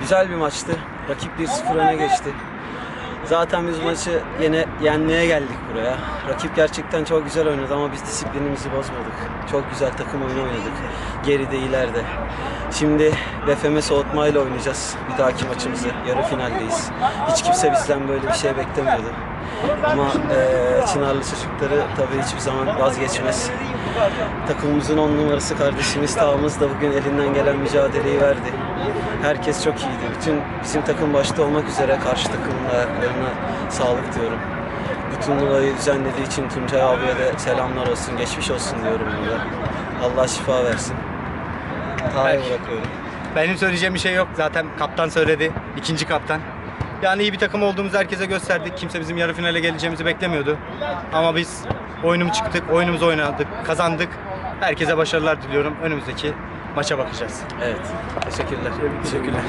Güzel bir maçtı. Rakip 1-0 öne geçti. Zaten biz maçı yine yenmeye geldik buraya. Rakip gerçekten çok güzel oynadı ama biz disiplinimizi bozmadık. Çok güzel takım oyunu oynadık. Geride, ileride. Şimdi BFM soğutmayla oynayacağız bir dahaki maçımızı. Yarı finaldeyiz. Hiç kimse bizden böyle bir şey beklemiyordu. Ama eee Çınarlı çocukları tabii hiçbir zaman vazgeçmez. Takımımızın on numarası kardeşimiz Tağımız da bugün elinden gelen mücadeleyi verdi. Herkes çok iyiydi. Bütün bizim takım başta olmak üzere karşı takımın ayaklarına sağlık diyorum. Bu turnuvayı düzenlediği için Tuncay abiye de selamlar olsun, geçmiş olsun diyorum burada. Allah şifa versin. Taha'ya Belki. bırakıyorum. Benim söyleyeceğim bir şey yok. Zaten kaptan söyledi. ikinci kaptan. Yani iyi bir takım olduğumuzu herkese gösterdik. Kimse bizim yarı finale geleceğimizi beklemiyordu. Ama biz oyunumuzu çıktık, oyunumuzu oynadık, kazandık. Herkese başarılar diliyorum. Önümüzdeki maça bakacağız. Evet. Teşekkürler. Teşekkürler.